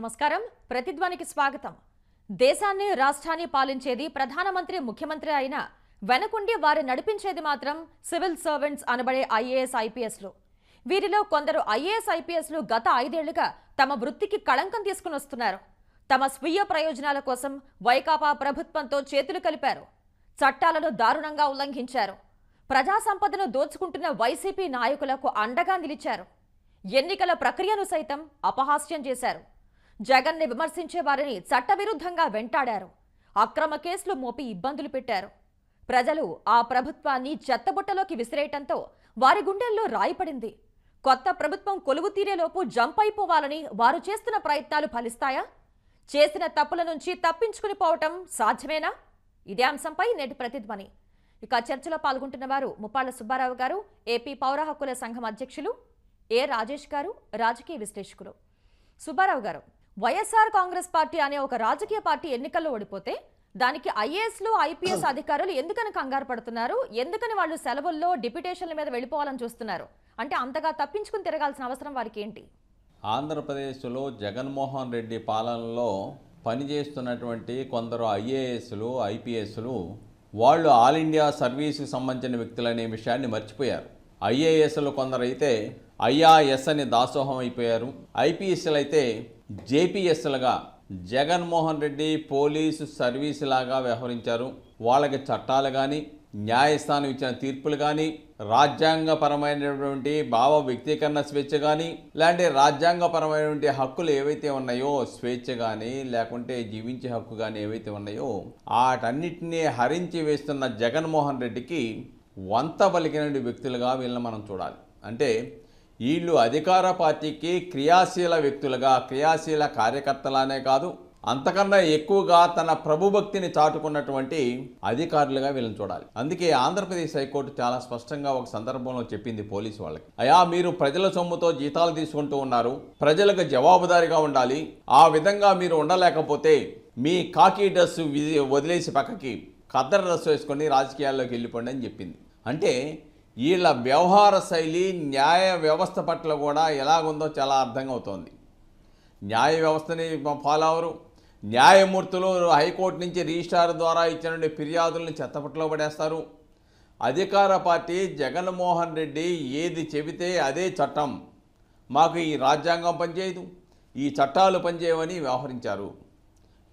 నమస్కారం. ప్రతిధ్వనికి స్వాగతం. దేశాన్ని రాష్ట్రాన్ని పాలించేది ప్రధానమంత్రి ముఖ్యమంత్రి అయిన వెనకుండి వారి నడిపించేది మాత్రం సివిల్ సర్వెంట్స్ అనబడే ఐఏఎస్ ఐపీఎస్లు. వీరిలో కొందరు ఐఏఎస్ ఐపీఎస్లు గత ఐదేళ్ళుగా తమ వృత్తికి కళంకం తీసుకుని వస్తున్నారు. తమ స్వీయ ప్రయోజనాల కోసం వైకాపా ప్రభుత్వంతో చేతులు కలిపారు. చట్టాలను దారుణంగా ఉల్లంఘించారు. ప్రజా సంపదను దోచుకుంటున్న వైసీపీ నాయకులకు అండగా నిలిచారు. ఎన్నికల ప్రక్రియను సైతం అపహాస్యం చేశారు. జగన్ని విమర్శించే వారిని చట్టవిరుద్ధంగా వెంటాడారు. అక్రమ కేసులు మోపి ఇబ్బందులు పెట్టారు. ప్రజలు ఆ ప్రభుత్వాన్ని చెత్తబుట్టలోకి విసిరేయటంతో వారి గుండెల్లో రాయిపడింది కొత్త ప్రభుత్వం కొలువు తీరేలోపు జంప్ అయిపోవాలని వారు చేస్తున్న ప్రయత్నాలు ఫలిస్తాయా? చేసిన తప్పుల నుంచి తప్పించుకుని పోవటం సాధ్యమేనా? ఇదే అంశంపై నేటి ప్రతిధ్వని. ఇక చర్చలో పాల్గొంటున్న వారు ముప్పాళ్ళ సుబ్బారావు గారు ఏపీ పౌర హక్కుల సంఘం అధ్యక్షులు ఏ రాజేష్ గారు రాజకీయ విశ్లేషకులు. సుబ్బారావు గారు వైఎస్ఆర్ కాంగ్రెస్ పార్టీ అనే ఒక రాజకీయ పార్టీ ఎన్నికల్లో ఓడిపోతే దానికి ఐఏఎస్లు ఐపీఎస్ అధికారులు ఎందుకని కంగారు పడుతున్నారు? ఎందుకని వాళ్ళు సెలవుల్లో డిప్యుటేషన్ల మీద వెళ్ళిపోవాలని చూస్తున్నారు? అంటే అంతగా తప్పించుకుని తిరగాల్సిన అవసరం వారికి ఏంటి? ఆంధ్రప్రదేశ్లో జగన్మోహన్ రెడ్డి పాలనలో పనిచేస్తున్నటువంటి కొందరు ఐఏఎస్లు ఐపీఎస్లు వాళ్ళు ఆల్ ఇండియా సర్వీస్కి సంబంధించిన వ్యక్తులనే విషయాన్ని మర్చిపోయారు. ఐఏఎస్లు కొందరైతే ఐఆర్ఎస్ అని దాసోహం అయిపోయారు. ఐపీఎస్లు అయితే జేపీఎస్లుగా జగన్మోహన్ రెడ్డి పోలీసు సర్వీస్ లాగా వ్యవహరించారు. వాళ్ళకి చట్టాలు కానీ న్యాయస్థానం ఇచ్చిన తీర్పులు కానీ రాజ్యాంగపరమైనటువంటి భావ వ్యక్తీకరణ స్వేచ్ఛ కానీ లేదంటే రాజ్యాంగపరమైనటువంటి హక్కులు ఏవైతే ఉన్నాయో స్వేచ్ఛ కానీ లేకుంటే జీవించే హక్కు కానీ ఏవైతే ఉన్నాయో వాటన్నిటినీ హరించి వేస్తున్న జగన్మోహన్ రెడ్డికి వంత పలికిన వ్యక్తులుగా వీళ్ళని మనం చూడాలి. అంటే వీళ్ళు అధికార పార్టీకి క్రియాశీల వ్యక్తులుగా క్రియాశీల కార్యకర్తలానే కాదు అంతకన్నా ఎక్కువగా తన ప్రభుభక్తిని చాటుకున్నటువంటి అధికారులుగా వీళ్ళని చూడాలి. అందుకే ఆంధ్రప్రదేశ్ హైకోర్టు చాలా స్పష్టంగా ఒక సందర్భంలో చెప్పింది పోలీసు వాళ్ళకి. అయా మీరు ప్రజల సొమ్ముతో జీతాలు తీసుకుంటూ ఉన్నారు ప్రజలకు జవాబుదారిగా ఉండాలి ఆ విధంగా మీరు ఉండలేకపోతే మీ కాకి డ్రెస్సు వదిలేసి పక్కకి ఖద్దరు డ్రెస్ వేసుకొని రాజకీయాల్లోకి వెళ్ళిపోండి అని చెప్పింది. అంటే వీళ్ళ వ్యవహార శైలి న్యాయ వ్యవస్థ పట్ల కూడా ఎలాగుందో చాలా అర్థమవుతోంది న్యాయ వ్యవస్థని ఫాలో అవరు. న్యాయమూర్తులు హైకోర్టు నుంచి రిజిస్ట్రార్ ద్వారా ఇచ్చిన ఫిర్యాదులను చెత్తపట్లో పడేస్తారు. అధికార పార్టీ జగన్మోహన్ రెడ్డి ఏది చెబితే అదే చట్టం. మాకు ఈ రాజ్యాంగం పనిచేయదు ఈ చట్టాలు పనిచేయవని వ్యవహరించారు.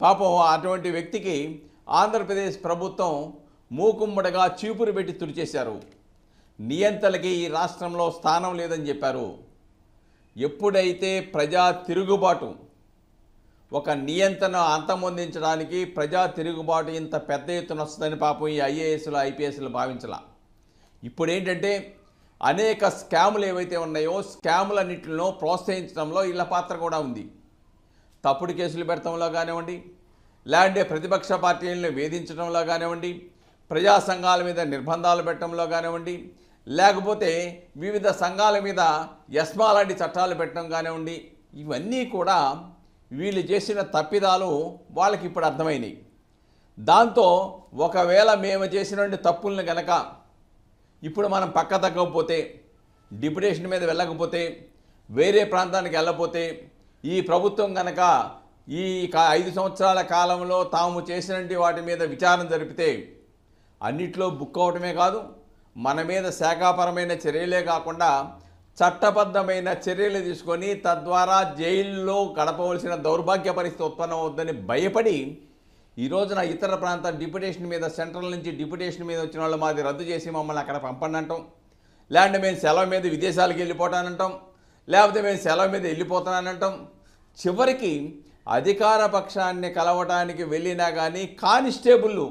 పాపం అటువంటి వ్యక్తికి ఆంధ్రప్రదేశ్ ప్రభుత్వం మూకుమ్మడిగా చీపురు పెట్టి తుడిచేశారు. నియంతలకి ఈ రాష్ట్రంలో స్థానం లేదని చెప్పారు. ఎప్పుడైతే ప్రజా తిరుగుబాటు ఒక నియంత్రణ అంతమొందించడానికి ప్రజా తిరుగుబాటు ఇంత పెద్ద ఎత్తున వస్తుందని పాపం ఈ ఐఏఎస్లు ఐపీఎస్లు భావించలా. ఇప్పుడు ఏంటంటే అనేక స్కాములు ఏవైతే ఉన్నాయో స్కాములన్నింటిలో ప్రోత్సహించడంలో వీళ్ళ పాత్ర కూడా ఉంది. తప్పుడు కేసులు పెడతంలో కానివ్వండి లేదంటే ప్రతిపక్ష పార్టీలను వేధించడంలో కానివ్వండి ప్రజా సంఘాల మీద నిర్బంధాలు పెట్టడంలో కానివ్వండి లేకపోతే వివిధ సంఘాల మీద ఎస్మా లాంటి చట్టాలు పెట్టడం కానివ్వండి ఇవన్నీ కూడా వీళ్ళు చేసిన తప్పిదాలు వాళ్ళకి ఇప్పుడు అర్థమైనవి దాంతో ఒకవేళ మేము చేసినటువంటి తప్పుల్ని గనక ఇప్పుడు మనం పక్క తగ్గకపోతే డిప్యుటేషన్ మీద వెళ్ళకపోతే వేరే ప్రాంతానికి వెళ్ళకపోతే ఈ ప్రభుత్వం కనుక ఈ ఐదు సంవత్సరాల కాలంలో తాము చేసినటువంటి వాటి మీద విచారణ జరిపితే అన్నిట్లో బుక్ అవటమే కాదు మన మీద శాఖాపరమైన చర్యలే కాకుండా చట్టబద్ధమైన చర్యలు తీసుకొని తద్వారా జైల్లో గడపవలసిన దౌర్భాగ్య పరిస్థితి ఉత్పన్నం అవుతుందని భయపడి ఈ రోజున ఇతర ప్రాంత డిప్యుటేషన్ మీద సెంట్రల్ నుంచి డిప్యుటేషన్ మీద వచ్చిన వాళ్ళు మాది రద్దు చేసి మమ్మల్ని అక్కడ పంపండి అంటాం. లేదంటే మేము సెలవు మీద విదేశాలకు వెళ్ళిపోతానంటాం లేకపోతే మేము సెలవు మీద వెళ్ళిపోతానంటాం చివరికి అధికార పక్షాన్ని కలవటానికి వెళ్ళినా కానీ కానిస్టేబుళ్ళు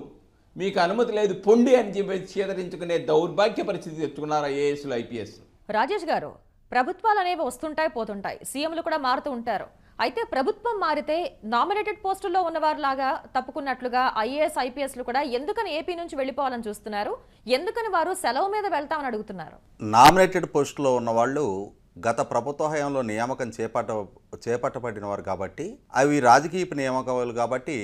మీకు అనుమతి లేదు పొండి అని చెప్పి చేదరించుకునే దౌర్భాగ్య పరిస్థితి తెచ్చుకున్నారు ఐఏఎస్లు ఐపీఎస్? రాజేష్ గారు ప్రభుత్వాలు అనేవి వస్తుంటాయి పోతుంటాయి. సీఎంలు కూడా మారుతూ ఉంటారు. అయితే ప్రభుత్వం మారితే నామినేటెడ్ పోస్టుల్లో ఉన్నవారిలాగా తప్పుకున్నట్లుగా ఐఏఎస్ ఐపీఎస్లు కూడా ఎందుకని ఏపీ నుంచి వెళ్ళిపోవాలని చూస్తున్నారు? ఎందుకని వారు సెలవు మీద వెళ్తామని అడుగుతున్నారు? నామినేటెడ్ పోస్టులో ఉన్న వాళ్ళు గత ప్రభుత్వ హయాంలో నియామకం చేపట్ట చేపట్టబడిన వారు కాబట్టి అవి రాజకీయ నియామకాలు కాబట్టి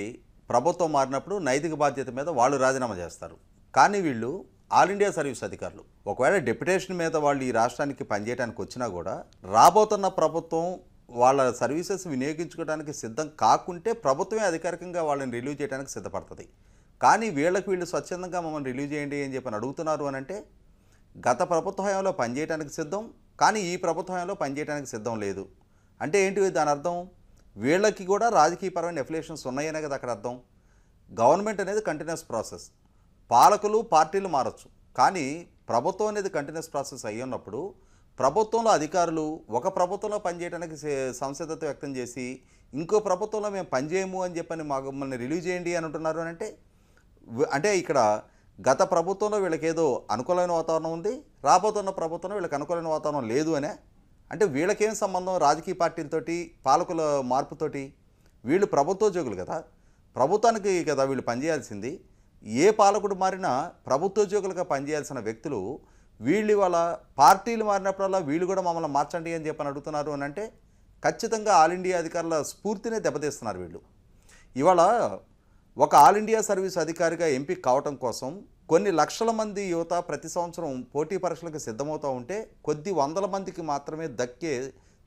ప్రభుత్వం మారినప్పుడు నైతిక బాధ్యత మీద వాళ్ళు రాజీనామా చేస్తారు. కానీ వీళ్ళు ఆల్ ఇండియా సర్వీస్ అధికారులు. ఒకవేళ డెప్యుటేషన్ మీద వాళ్ళు ఈ రాష్ట్రానికి పనిచేయడానికి వచ్చినా కూడా రాబోతున్న ప్రభుత్వం వాళ్ళ సర్వీసెస్ వినియోగించుకోవడానికి సిద్ధం కాకుంటే ప్రభుత్వమే అధికారికంగా వాళ్ళని రిలీవ్ చేయడానికి సిద్ధపడుతుంది. కానీ వీళ్ళకి వీళ్ళు స్వచ్ఛందంగా మమ్మల్ని రిలీవ్ చేయండి అని చెప్పని అడుగుతున్నారు అని అంటే గత ప్రభుత్వ హయాంలో పనిచేయడానికి సిద్ధం కానీ ఈ ప్రభుత్వ హయాంలో పనిచేయడానికి సిద్ధం లేదు. అంటే ఏంటి దాని అర్థం? వీళ్ళకి కూడా రాజకీయపరమైన ఎఫిలేషన్స్ ఉన్నాయనే కదా అక్కడ అర్థం. గవర్నమెంట్ అనేది కంటిన్యూస్ ప్రాసెస్ పాలకులు పార్టీలు మారచ్చు. కానీ ప్రభుత్వం అనేది కంటిన్యూస్ ప్రాసెస్ అయ్యి ఉన్నప్పుడు ప్రభుత్వంలో అధికారులు ఒక ప్రభుత్వంలో పనిచేయడానికి సంసిద్ధత వ్యక్తం చేసి ఇంకో ప్రభుత్వంలో మేము పనిచేయము అని చెప్పని మాకు మమ్మల్ని రిలీవ్ చేయండి అని అంటున్నారు అని అంటే అంటే ఇక్కడ గత ప్రభుత్వంలో వీళ్ళకి ఏదో అనుకూలమైన వాతావరణం ఉంది రాబోతున్న ప్రభుత్వంలో వీళ్ళకి అనుకూలమైన వాతావరణం లేదు అనే అంటే వీళ్ళకేం సంబంధం రాజకీయ పార్టీలతోటి పాలకుల మార్పుతోటి? వీళ్ళు ప్రభుత్వోద్యోగులు కదా. ప్రభుత్వానికి కదా వీళ్ళు పనిచేయాల్సింది. ఏ పాలకుడు మారినా ప్రభుత్వోద్యోగులుగా పనిచేయాల్సిన వ్యక్తులు వీళ్ళు ఇవాళ పార్టీలు మారినప్పుడల్లా వీళ్ళు కూడా మమ్మల్ని మార్చండి అని చెప్పని అడుగుతున్నారు అని అంటే ఖచ్చితంగా ఆల్ ఇండియా అధికారుల స్ఫూర్తినే దెబ్బతీస్తున్నారు వీళ్ళు. ఇవాళ ఒక ఆల్ ఇండియా సర్వీస్ అధికారిగా ఎంపిక కావటం కోసం కొన్ని లక్షల మంది యువత ప్రతి సంవత్సరం పోటీ పరీక్షలకు సిద్ధమవుతూ ఉంటే కొద్ది వందల మందికి మాత్రమే దక్కే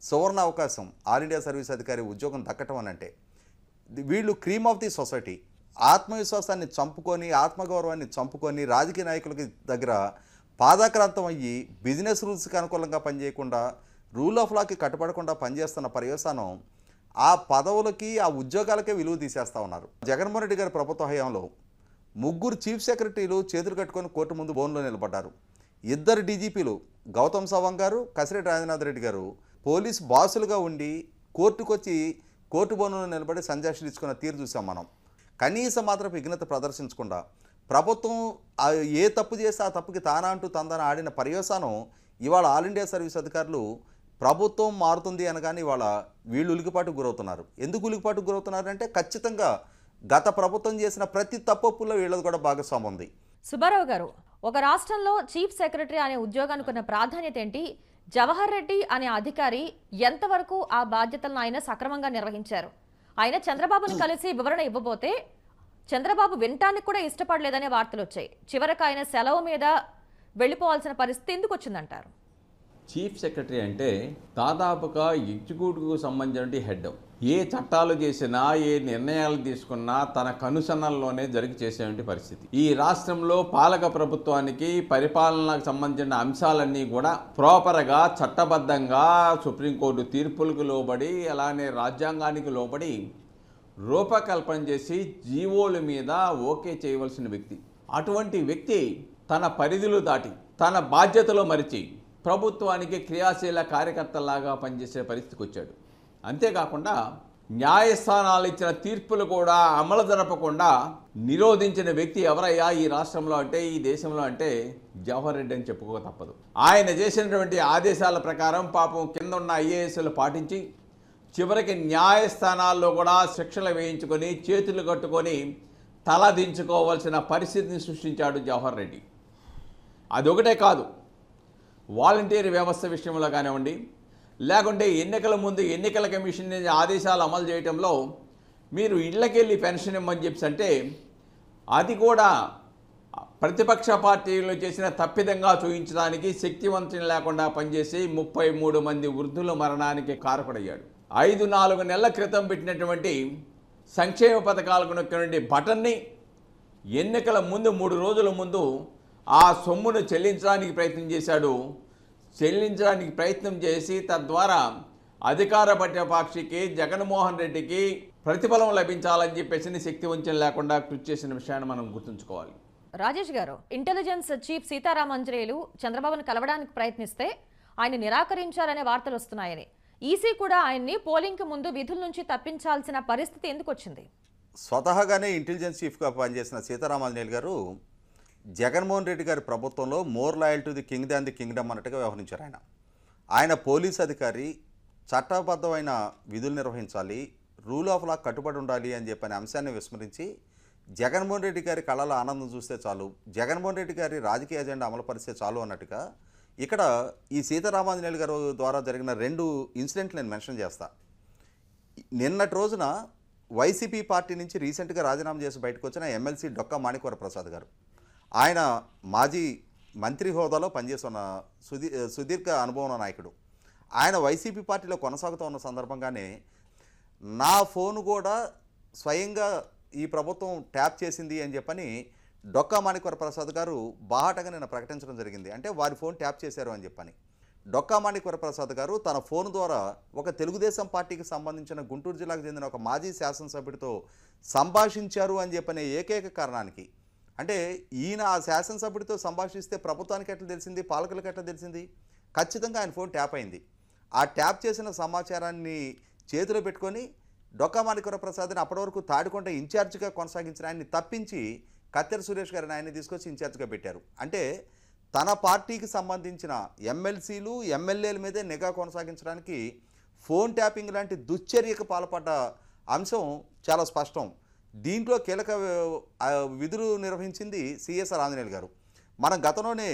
సువర్ణ అవకాశం ఆల్ ఇండియా సర్వీస్ అధికారి ఉద్యోగం దక్కటం అని అంటే. వీళ్ళు క్రీమ్ ఆఫ్ ది సొసైటీ. ఆత్మవిశ్వాసాన్ని చంపుకొని ఆత్మగౌరవాన్ని చంపుకొని రాజకీయ నాయకులకి దగ్గర పాదాక్రాంతం అయ్యి బిజినెస్ రూల్స్కి అనుకూలంగా పనిచేయకుండా రూల్ ఆఫ్ లాకి కట్టుబడకుండా పనిచేస్తున్న పర్యవసానం ఆ పదవులకి ఆ ఉద్యోగాలకే విలువ తీసేస్తూ ఉన్నారు. జగన్మోహన్ రెడ్డి గారి ప్రభుత్వ హయాంలో ముగ్గురు చీఫ్ సెక్రటరీలు చేతులు కట్టుకొని కోర్టు ముందు బోన్లో నిలబడ్డారు. ఇద్దరు డీజీపీలు గౌతమ్ సవాంగ్ గారు కసిరెడ్డి రాజనాథ్ రెడ్డి గారు పోలీస్ బాసులుగా ఉండి కోర్టుకొచ్చి కోర్టు బోనులో నిలబడి సంజాషులు ఇచ్చుకున్న తీరు చూసాం మనం. కనీసం మాత్రం విఘ్నత ప్రదర్శించకుండా ప్రభుత్వం ఏ తప్పు చేస్తే ఆ తప్పుకి తానా అంటూ తందన ఆడిన పర్యవసానం ఇవాళ ఆల్ ఇండియా సర్వీస్ అధికారులు ప్రభుత్వం మారుతుంది అనగానే ఇవాళ వీళ్ళు ఉలికిపాటుకు గురవుతున్నారు. ఎందుకు ఉలికిపాటుకు గురవుతున్నారంటే ఖచ్చితంగా గత ప్రభుత్వం చేసిన ప్రతి తప్పప్పుల్లో వీళ్ళది కూడా భాగస్వామ్యం ఉంది. సుబ్బారావు గారు ఒక రాష్ట్రంలో చీఫ్ సెక్రటరీ అనే ఉద్యోగానికి ఉన్న ప్రాధాన్యత ఏంటి? జవహర్ రెడ్డి అనే అధికారి ఎంతవరకు ఆ బాధ్యతలను ఆయన సక్రమంగా నిర్వహించారు? ఆయన చంద్రబాబును కలిసి వివరణ ఇవ్వబోతే చంద్రబాబు వినటానికి కూడా ఇష్టపడలేదనే వార్తలు వచ్చాయి. చివరకు ఆయన సెలవు మీద వెళ్ళిపోవాల్సిన పరిస్థితి ఎందుకు వచ్చిందంటారు? చీఫ్ సెక్రటరీ అంటే దాదాపుగా ఎగ్జిక్యూటివ్కు సంబంధించిన హెడ్. ఏ చట్టాలు చేసినా ఏ నిర్ణయాలు తీసుకున్నా తన కనుసన్నల్లోనే జరిగి చేసేటువంటి పరిస్థితి. ఈ రాష్ట్రంలో పాలక ప్రభుత్వానికి పరిపాలనకు సంబంధించిన అంశాలన్నీ కూడా ప్రాపర్గా చట్టబద్ధంగా సుప్రీంకోర్టు తీర్పులకు లోబడి అలానే రాజ్యాంగానికి లోబడి రూపకల్పన చేసి జీవోల మీద ఓకే చేయవలసిన వ్యక్తి. అటువంటి వ్యక్తి తన పరిధులు దాటి తన బాధ్యతలో మరిచి ప్రభుత్వానికి క్రియాశీల కార్యకర్తలాగా పనిచేసే పరిస్థితికి వచ్చాడు. అంతేకాకుండా న్యాయస్థానాలు ఇచ్చిన తీర్పులు కూడా అమలు జరపకుండా నిరోధించిన వ్యక్తి ఎవరయ్యా ఈ రాష్ట్రంలో అంటే ఈ దేశంలో అంటే జవహర్ రెడ్డి అని చెప్పుకో తప్పదు. ఆయన చేసినటువంటి ఆదేశాల ప్రకారం పాపం కింద ఉన్న ఐఏఎస్లు పాటించి చివరికి న్యాయస్థానాల్లో కూడా శిక్షలు వేయించుకొని చేతులు కట్టుకొని తల దించుకోవాల్సిన పరిస్థితిని సృష్టించాడు జవహర్ రెడ్డి. అదొకటే కాదు వాలంటీర్ వ్యవస్థ విషయంలో కానివ్వండి లేకుంటే ఎన్నికల ముందు ఎన్నికల కమిషన్ ఆదేశాలు అమలు చేయటంలో మీరు ఇళ్ళకెళ్ళి పెన్షన్ ఇమ్మని చెప్పి అంటే అది కూడా ప్రతిపక్ష పార్టీలు చేసిన తప్పిదంగా చూపించడానికి శక్తివంతం లేకుండా పనిచేసి ముప్పై మూడు మంది వృద్ధుల మరణానికి కారకుడయ్యాడు. ఐదు నాలుగు నెలల క్రితం పెట్టినటువంటి సంక్షేమ పథకాలకు నొక్కినటువంటి బటన్ని ఎన్నికల ముందు మూడు రోజుల ముందు ఆ సొమ్మును చెల్లించడానికి ప్రయత్నం చేశాడు చెల్లించడానికి ప్రయత్నం చేసి తద్వారా అధికార పక్షికి జగన్మోహన్ రెడ్డికి ప్రతిఫలం లభించాలని చెప్పేసి శక్తి వంచన లేకుండా కృషి చేసిన విషయాన్ని మనం గుర్తుంచుకోవాలి. రాజేష్ గారు ఇంటెలిజెన్స్ చీఫ్ సీతారామంజరేయులు చంద్రబాబును కలవడానికి ప్రయత్నిస్తే ఆయన నిరాకరించారనే వార్తలు వస్తున్నాయని. ఈసీ కూడా ఆయన్ని పోలింగ్కి ముందు విధుల నుంచి తప్పించాల్సిన పరిస్థితి ఎందుకు వచ్చింది? స్వతహాగానే ఇంటెలిజెన్స్ చీఫ్గా పనిచేసిన సీతారామాంజనేయులు గారు జగన్మోహన్ రెడ్డి గారి ప్రభుత్వంలో more loyal to the king than the kingdom అన్నట్టుగా వ్యవహరించారు ఆయన. ఆయన పోలీస్ అధికారి చట్టబద్ధమైన విధులు నిర్వహించాలి రూల్ ఆఫ్ లా కట్టుబడి ఉండాలి అని చెప్పిన అంశాన్ని విస్మరించి జగన్మోహన్ రెడ్డి గారి కళల ఆనందం చూస్తే చాలు జగన్మోహన్ రెడ్డి గారి రాజకీయ ఎజెండా అమలుపరిస్తే చాలు అన్నట్టుగా ఇక్కడ ఈ సీతారామాంజనేయులు గారు ద్వారా జరిగిన రెండు ఇన్సిడెంట్లు నేను మెన్షన్ చేస్తా. నిన్నటి రోజున వైసీపీ పార్టీ నుంచి రీసెంట్గా రాజీనామా చేసి బయటకు వచ్చిన ఎమ్మెల్సీ డొక్కా మాణిక్వర ప్రసాద్ గారు. ఆయన మాజీ మంత్రి హోదాలో పనిచేస్తున్న సుదీ సుదీర్ఘ అనుభవం ఉన్న నాయకుడు. ఆయన వైసీపీ పార్టీలో కొనసాగుతూ ఉన్న సందర్భంగానే నా ఫోన్ కూడా స్వయంగా ఈ ప్రభుత్వం ట్యాప్ చేసింది అని చెప్పని డొక్కా మాణిక్వర ప్రసాద్ గారు బాహాటగా నిన్న ప్రకటించడం జరిగింది. అంటే వారి ఫోన్ ట్యాప్ చేశారు అని చెప్పని. డొక్కా మాణిక్వర ప్రసాద్ గారు తన ఫోన్ ద్వారా ఒక తెలుగుదేశం పార్టీకి సంబంధించిన గుంటూరు జిల్లాకు చెందిన ఒక మాజీ శాసనసభ్యుడితో సంభాషించారు అని చెప్పనే ఏకైక కారణానికి అంటే ఈయన ఆ శాసనసభ్యుడితో సంభాషిస్తే ప్రభుత్వానికి ఎట్లా తెలిసింది? పాలకులకు ఎట్లా తెలిసింది? ఖచ్చితంగా ఆయన ఫోన్ ట్యాప్ అయింది. ఆ ట్యాప్ చేసిన సమాచారాన్ని చేతిలో పెట్టుకొని డొక్కా మాణికర ప్రసాద్ని అప్పటి వరకు తాడికొండ ఇన్ఛార్జ్గా కొనసాగించిన ఆయన్ని తప్పించి కత్తెర సురేష్ గారిని ఆయన్ని తీసుకొచ్చి ఇన్ఛార్జ్గా పెట్టారు. అంటే తన పార్టీకి సంబంధించిన ఎమ్మెల్సీలు ఎమ్మెల్యేల మీదే నిఘా కొనసాగించడానికి ఫోన్ ట్యాపింగ్ లాంటి దుశ్చర్యకు పాల్పడ్డ అంశం చాలా స్పష్టం. దీంట్లో కీలక విధులు నిర్వహించింది సిఎస్ఆర్ ఆంజనేయులు గారు. మనం గతంలోనే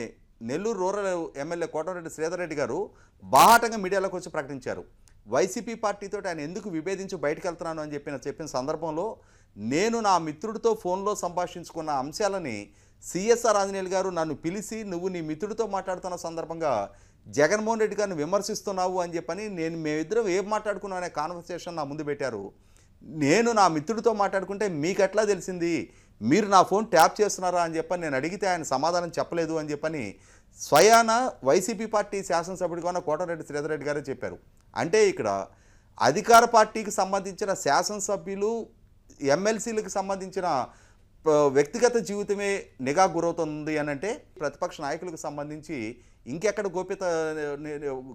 నెల్లూరు రూరల్ ఎమ్మెల్యే కోటమిరెడ్డి శ్రీధర్ రెడ్డి గారు బాహాటంగా మీడియాలోకి వచ్చి ప్రకటించారు. వైసీపీ పార్టీతో ఆయన ఎందుకు విభేదించి బయటకు వెళ్తున్నాను అని చెప్పిన చెప్పిన సందర్భంలో నేను నా మిత్రుడితో ఫోన్లో సంభాషించుకున్న అంశాలని సిఎస్ఆర్ ఆంజనేయులు గారు నన్ను పిలిచి నువ్వు నీ మిత్రుడితో మాట్లాడుతున్న సందర్భంగా జగన్మోహన్ రెడ్డి గారిని విమర్శిస్తున్నావు అని చెప్పని నేను మేమిద్దరం ఏం మాట్లాడుకున్నాం అనే కాన్వర్సేషన్ నా ముందు పెట్టారు. నేను నా మిత్రుడితో మాట్లాడుకుంటే మీకు ఎట్లా తెలిసింది? మీరు నా ఫోన్ ట్యాప్ చేస్తున్నారా అని చెప్పని నేను అడిగితే ఆయన సమాధానం చెప్పలేదు అని చెప్పని స్వయాన వైసీపీ పార్టీ శాసనసభ్యుడిగా ఉన్న కోటరెడ్డి శ్రీధర్ రెడ్డి గారే చెప్పారు. అంటే ఇక్కడ అధికార పార్టీకి సంబంధించిన శాసనసభ్యులు ఎమ్మెల్సీలకు సంబంధించిన వ్యక్తిగత జీవితమే నిఘా గురవుతుంది అని అంటే ప్రతిపక్ష నాయకులకు సంబంధించి ఇంకెక్కడ గోప్యత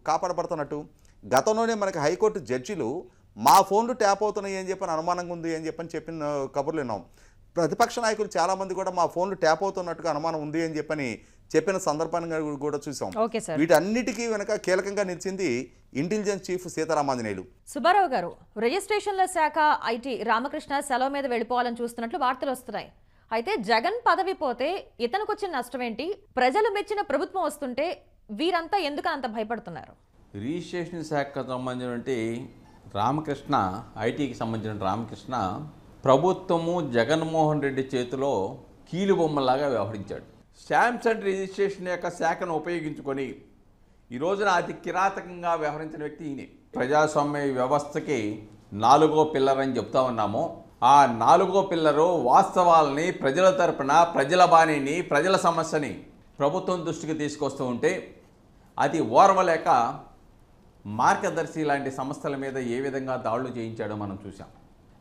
కాపాడబడుతున్నట్టు. గతంలోనే మనకి హైకోర్టు జడ్జిలు మా ఫోన్లు ట్యాప్ అవుతున్నాయి అని చెప్పని అనుమానంగా ఉంది అని చెప్పని చెప్పిన కబుర్లు విన్నాం. ప్రతిపక్ష నాయకులు చాలామంది కూడా మా ఫోన్లు ట్యాప్ అవుతున్నట్టుగా అనుమానం ఉంది అని చెప్పని చెప్పిన సందర్భాన్ని కూడా చూసాం. Okay sir. వీటన్నిటికీ వెనక కీలకంగా నిలిచింది ఇంటెలిజెన్స్ చీఫ్ సీతారామాంజనేయులు. సుబ్బారావు గారు రిజిస్ట్రేషన్ల శాఖ ఐటీ రామకృష్ణ సెలవు మీద వెళ్ళిపోవాలని చూస్తున్నట్లు వార్తలు వస్తున్నాయి. అయితే జగన్ పదవి పోతే ఇతనికి వచ్చిన నష్టం ఏంటి ప్రజలు మెచ్చిన ప్రభుత్వం వస్తుంటే వీరంతా ఎందుకు అంత భయపడుతున్నారు? రిజిస్ట్రేషన్ శాఖకు సంబంధించినటువంటి రామకృష్ణ ఐటీకి సంబంధించిన రామకృష్ణ ప్రభుత్వము జగన్మోహన్ రెడ్డి చేతిలో కీలుబొమ్మలాగా వ్యవహరించాడు. శాంసంగ్ రిజిస్ట్రేషన్ యొక్క శాఖను ఉపయోగించుకొని ఈ రోజున అతి కిరాతకంగా వ్యవహరించిన వ్యక్తి ఈయనే. ప్రజాస్వామ్య వ్యవస్థకి నాలుగో పిల్లర్ అని చెప్తా ఉన్నాము. ఆ నాలుగో పిల్లరు వాస్తవాలని ప్రజల తరపున ప్రజల బాణిని ప్రజల సమస్యని ప్రభుత్వం దృష్టికి తీసుకొస్తూ ఉంటే అది ఓర్వలేక మార్గదర్శి లాంటి సంస్థల మీద ఏ విధంగా దాడులు చేయించాడో మనం చూసాం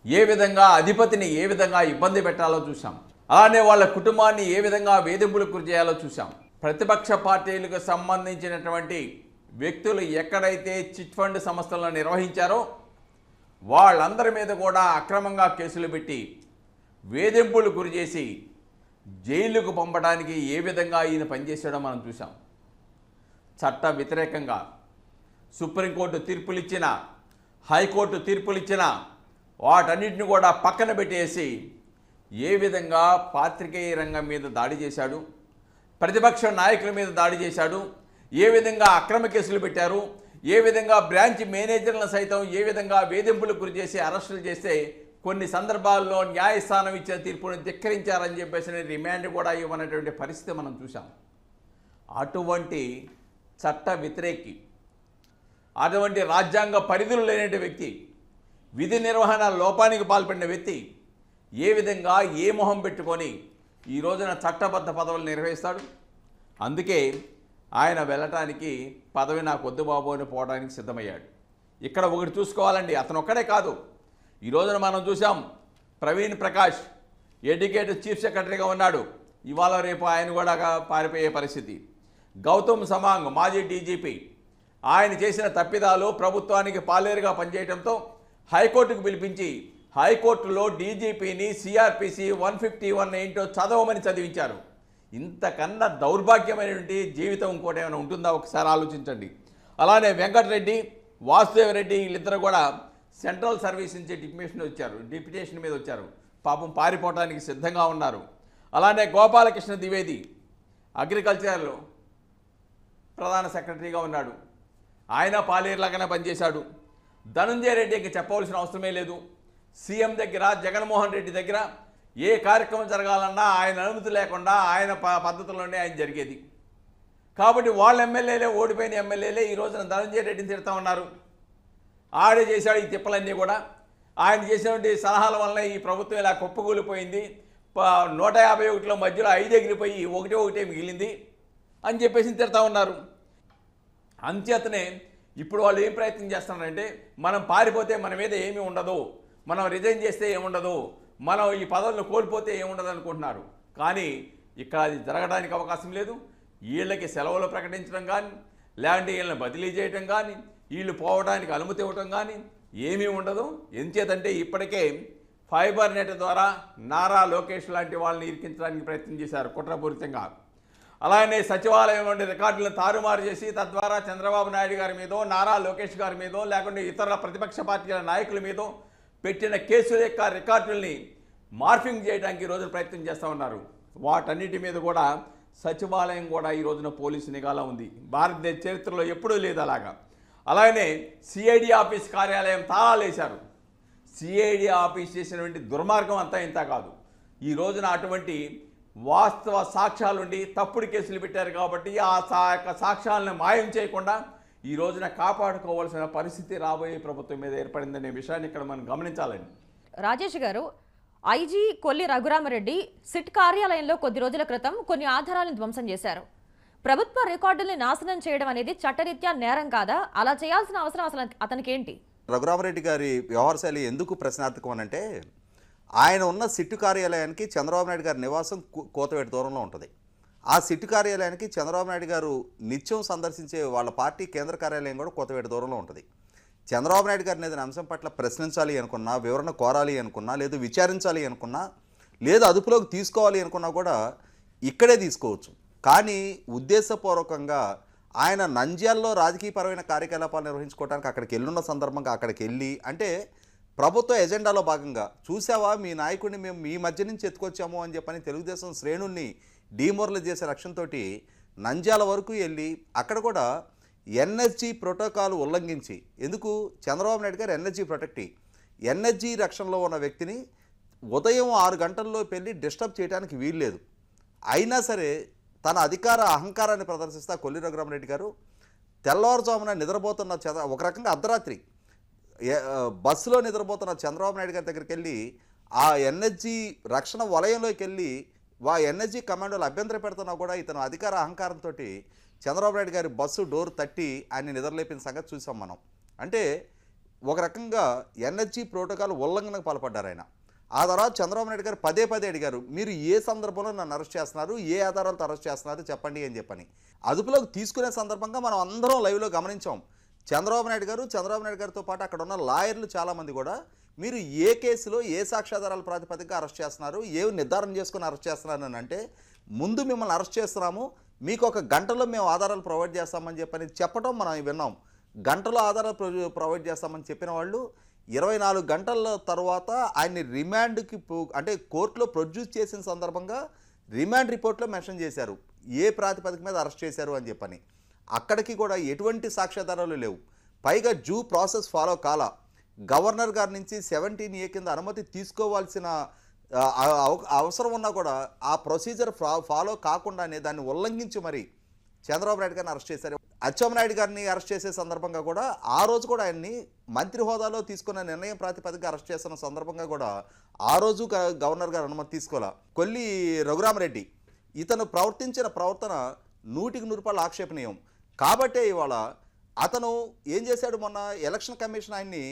ఏ విధంగా అధిపతిని ఏ విధంగా ఇబ్బంది పెట్టాలో చూసాం అలానే వాళ్ళ కుటుంబాన్ని ఏ విధంగా వేధింపులకు గురి చేయాలో చూసాం ప్రతిపక్ష పార్టీలకు సంబంధించినటువంటి వ్యక్తులు ఎక్కడైతే చిట్ ఫండ్ సంస్థలను నిర్వహించారో వాళ్ళందరి మీద కూడా అక్రమంగా కేసులు పెట్టి వేధింపులు గురి చేసి జైలుకు పంపడానికి ఏ విధంగా ఈయన పనిచేసాడో మనం చూసాం చట్ట వ్యతిరేకంగా సుప్రీంకోర్టు తీర్పులిచ్చిన హైకోర్టు తీర్పులిచ్చిన వాటన్నిటిని కూడా పక్కన పెట్టేసి ఏ విధంగా పాత్రికేయ రంగం మీద దాడి చేశాడు ప్రతిపక్ష నాయకుల మీద దాడి చేశాడు ఏ విధంగా అక్రమ కేసులు పెట్టారు ఏ విధంగా బ్రాంచ్ మేనేజర్లను సైతం ఏ విధంగా వేధింపులకు గురి చేసి అరెస్టులు చేస్తే కొన్ని సందర్భాల్లో న్యాయస్థానం ఇచ్చిన తీర్పును ధిక్కరించారని చెప్పేసి రిమాండ్ కూడా ఇవ్వనటువంటి పరిస్థితి మనం చూసాం అటువంటి చట్ట వ్యతిరేకి అటువంటి రాజ్యాంగ పరిధులు లేనటువంటి వ్యక్తి విధి నిర్వహణ లోపానికి పాల్పడిన వ్యక్తి ఏ విధంగా ఏ మొహం పెట్టుకొని ఈ రోజున చట్టబద్ధ పదవులు నిర్వహిస్తాడు? అందుకే ఆయన వెళ్ళటానికి పదవి నాకు వద్దు బాబు అని పోవడానికి సిద్ధమయ్యాడు. ఇక్కడ ఒకటి చూసుకోవాలండి అతను ఒక్కడే కాదు. ఈ రోజున మనం చూసాం ప్రవీణ్ ప్రకాష్ ఎడ్యుకేట్ చీఫ్ సెక్రటరీగా ఉన్నాడు. ఇవాళ రేపు ఆయన కూడా పారిపోయే పరిస్థితి. గౌతమ్ సమాంగ్ మాజీ డీజీపీ ఆయన చేసిన తప్పిదాలు ప్రభుత్వానికి పాలేరుగా పనిచేయడంతో హైకోర్టుకు పిలిపించి హైకోర్టులో డీజీపీని సిఆర్పిసి వన్ ఫిఫ్టీ వన్ ఏంటో చదవమని చదివించారు. ఇంతకన్నా దౌర్భాగ్యమైనటువంటి జీవితం ఇంకోటి ఏమైనా ఉంటుందా? ఒకసారి ఆలోచించండి. అలానే వెంకటరెడ్డి వాసుదేవరెడ్డి వీళ్ళిద్దరు కూడా సెంట్రల్ సర్వీస్ నుంచి డిప్యూషన్ వచ్చారు. డిప్యుటేషన్ మీద వచ్చారు. పాపం పారిపోవడానికి సిద్ధంగా ఉన్నారు. అలానే గోపాలకృష్ణ ద్వివేది అగ్రికల్చర్లో ప్రధాన సెక్రటరీగా ఉన్నాడు. ఆయన పాలేరులాగానే పనిచేశాడు. ధనంజయ రెడ్డి ఇంకా చెప్పవలసిన అవసరమే లేదు. సీఎం దగ్గర జగన్మోహన్ రెడ్డి దగ్గర ఏ కార్యక్రమం జరగాలన్నా ఆయన అనుమతి లేకుండా ఆయన ప పద్ధతిలోనే ఆయన జరిగేది. కాబట్టి వాళ్ళ ఎమ్మెల్యేలే ఓడిపోయిన ఎమ్మెల్యేలే ఈ రోజున ధనంజయ రెడ్డిని తిడతా ఉన్నారు. ఆడే చేశాడు ఈ తిప్పలన్నీ కూడా. ఆయన చేసినటువంటి సలహాల వల్ల ఈ ప్రభుత్వం ఇలా కుప్పకూలిపోయింది. ప- నూట యాభై ఒకటిలో మధ్యలో ఐదు ఎగిరిపోయి ఒకటే ఒకటే మిగిలింది అని చెప్పేసి తిడతా ఉన్నారు. అంచేతనే ఇప్పుడు వాళ్ళు ఏం ప్రయత్నం చేస్తున్నారంటే మనం పారిపోతే మన మీద ఏమీ ఉండదు మనం రిజైన్ చేస్తే ఏముండదు మనం ఈ పదవులను కోల్పోతే ఏముండదు అనుకుంటున్నారు. కానీ ఇక్కడ అది జరగడానికి అవకాశం లేదు. వీళ్ళకి సెలవులు ప్రకటించడం కానీ లేదంటే వీళ్ళని బదిలీ చేయటం కానీ వీళ్ళు పోవడానికి అనుమతి ఇవ్వటం కానీ ఏమీ ఉండదు. ఎంచేతంటే ఇప్పటికే ఫైబర్ నెట్ ద్వారా నారా లోకేష్ లాంటి వాళ్ళని ఇరికించడానికి ప్రయత్నం చేశారు కుట్రపూరితంగా. అలానే సచివాలయం వంటి రికార్డులను తారుమారు చేసి తద్వారా చంద్రబాబు నాయుడు గారి మీదో నారా లోకేష్ గారి మీదో లేకుంటే ఇతర ప్రతిపక్ష పార్టీల నాయకుల మీదో పెట్టిన కేసుల యొక్క రికార్డుల్ని మార్ఫింగ్ చేయడానికి ఈ రోజు ప్రయత్నం చేస్తూ ఉన్నారు. వాటన్నిటి మీద కూడా సచివాలయం కూడా ఈ రోజున పోలీసు నిఘాలో ఉంది. భారతదేశ చరిత్రలో ఎప్పుడూ లేదు అలాగా. అలాగనే సిఐడి ఆఫీస్ కార్యాలయం తాళాలేశారు సిఐడి ఆఫీస్ చేసినటువంటి దుర్మార్గం అంతా ఇంత కాదు. ఈ రోజున అటువంటి వాస్తవ సాక్ష్యాలుండి తప్పుడు కేసులు పెట్టారు కాబట్టి ఆ సా యొక్క సాక్ష్యాలను మాయం చేయకుండా ఈ రోజున కాపాడుకోవాల్సిన పరిస్థితి రాబోయే ప్రభుత్వం మీద ఏర్పడిందనే విషయాన్ని ఇక్కడ మనం గమనించాలండి. రాజేష్ గారు ఐజీ కొల్లి రఘురామరెడ్డి సిట్ కార్యాలయంలో కొద్ది రోజుల క్రితం కొన్ని ఆధారాలను ధ్వంసం చేశారు. ప్రభుత్వ రికార్డుల్ని నాశనం చేయడం అనేది చట్టరీత్యా నేరం కాదా? అలా చేయాల్సిన అవసరం అసలు అతనికి ఏంటి రఘురామరెడ్డి గారి వ్యవహార శైలి ఎందుకు ప్రశ్నార్థకం అని అంటే ఆయన ఉన్న సిట్టు కార్యాలయానికి చంద్రబాబు నాయుడు గారి నివాసం కోతవేటి దూరంలో ఉంటుంది. ఆ సిట్టు కార్యాలయానికి చంద్రబాబు నాయుడు గారు నిత్యం సందర్శించే వాళ్ళ పార్టీ కేంద్ర కార్యాలయం కూడా కోతవేటి దూరంలో ఉంటుంది. చంద్రబాబు నాయుడు గారిని ఏదైనా అంశం పట్ల ప్రశ్నించాలి అనుకున్నా వివరణ కోరాలి అనుకున్నా లేదు విచారించాలి అనుకున్నా లేదు అదుపులోకి తీసుకోవాలి అనుకున్నా కూడా ఇక్కడే తీసుకోవచ్చు. కానీ ఉద్దేశపూర్వకంగా ఆయన నంద్యాల్లో రాజకీయపరమైన కార్యకలాపాలు నిర్వహించుకోవడానికి అక్కడికి వెళ్ళున్న సందర్భంగా అక్కడికి వెళ్ళి అంటే ప్రభుత్వ ఎజెండాలో భాగంగా చూసావా మీ నాయకుడిని మేము మీ మధ్య నుంచి ఎత్తుకొచ్చాము అని చెప్పని తెలుగుదేశం శ్రేణుల్ని డీమోరలైజ్ చేసే లక్ష్యంతో నంద్యాల వరకు వెళ్ళి అక్కడ కూడా ఎన్ఎస్జీ ప్రోటోకాల్ ఉల్లంఘించి ఎందుకు? చంద్రబాబు నాయుడు గారు ఎన్ఎస్జీ ప్రొటెక్టీ ఎన్ఎస్జీ రక్షణలో ఉన్న వ్యక్తిని ఉదయం ఆరు గంటల్లో పెళ్ళి డిస్టర్బ్ చేయడానికి వీల్లేదు. అయినా సరే తన అధికార అహంకారాన్ని ప్రదర్శిస్తా కొల్లి రఘురామరెడ్డి గారు తెల్లవారుజామున నిద్రపోతున్న ఒక రకంగా అర్ధరాత్రి బస్సులో నిద్రపోతున్న చంద్రబాబు నాయుడు గారి దగ్గరికి వెళ్ళి ఆ ఎన్ఎస్జీ రక్షణ వలయంలోకి వెళ్ళి వా ఎన్ఎస్జీ కమాండోలు అభ్యంతర పెడుతున్నా కూడా ఇతను అధికార అహంకారంతో చంద్రబాబు నాయుడు గారి బస్సు డోర్ తట్టి ఆయన నిద్రలేపిన సంగతి చూసాం మనం. అంటే ఒక రకంగా ఎన్ఎస్జీ ప్రోటోకాల్ ఉల్లంఘనకు పాల్పడ్డారు ఆయన. ఆ తర్వాత చంద్రబాబు నాయుడు గారు పదే పదే అడిగారు మీరు ఏ సందర్భంలో నన్ను అరెస్ట్ చేస్తున్నారు? ఏ ఆధారాలతో అరెస్ట్ చేస్తున్నారు? చెప్పండి అని చెప్పని. అదుపులోకి తీసుకునే సందర్భంగా మనం అందరం లైవ్లో గమనించాం. చంద్రబాబు నాయుడు గారు చంద్రబాబు నాయుడు గారితో పాటు అక్కడ ఉన్న లాయర్లు చాలామంది కూడా మీరు ఏ కేసులో ఏ సాక్ష్యాధారాల ప్రాతిపదికగా అరెస్ట్ చేస్తున్నారు ఏ నిర్ధారణ చేసుకుని అరెస్ట్ చేస్తున్నారు అని అంటే ముందు మిమ్మల్ని అరెస్ట్ చేస్తున్నాము మీకు ఒక గంటలో మేము ఆధారాలు ప్రొవైడ్ చేస్తామని చెప్పని చెప్పడం మనం విన్నాం. గంటలో ఆధారాలు ప్రొ- ప్రొవైడ్ చేస్తామని చెప్పిన వాళ్ళు ఇరవై నాలుగు గంటల తర్వాత ఆయన్ని రిమాండ్కి అంటే కోర్టులో ప్రొడ్యూస్ చేసిన సందర్భంగా రిమాండ్ రిపోర్ట్లో మెన్షన్ చేశారు. ఏ ప్రాతిపదిక మీద అరెస్ట్ చేశారు అని చెప్పని. అక్కడికి కూడా ఎటువంటి సాక్ష్యాధారాలు లేవు. పైగా జూ ప్రాసెస్ ఫాలో కాల గవర్నర్ గారి నుంచి సెవెంటీన్ ఏ కింద అనుమతి తీసుకోవాల్సిన అవ- అవసరం ఉన్నా కూడా ఆ ప్రొసీజర్ ఫాలో కాకుండానే దాన్ని ఉల్లంఘించి మరి చంద్రబాబు నాయుడు గారిని అరెస్ట్ చేశారు. అచ్చెంనాయుడు గారిని అరెస్ట్ చేసే సందర్భంగా కూడా ఆ రోజు కూడా ఆయన్ని మంత్రి హోదాలో తీసుకున్న నిర్ణయం ప్రాతిపదికగా అరెస్ట్ చేస్తున్న సందర్భంగా కూడా ఆ రోజు గ- గవర్నర్ గారు అనుమతి తీసుకోవాల కొల్లి రఘురామరెడ్డి ఇతను ప్రవర్తించిన ప్రవర్తన నూటికి నూరు రూపాయల ఆక్షేపణీయం. కాబట్టే ఇవాళ అతను ఏం చేశాడు మొన్న ఎలక్షన్ కమిషన్ ఆయన్ని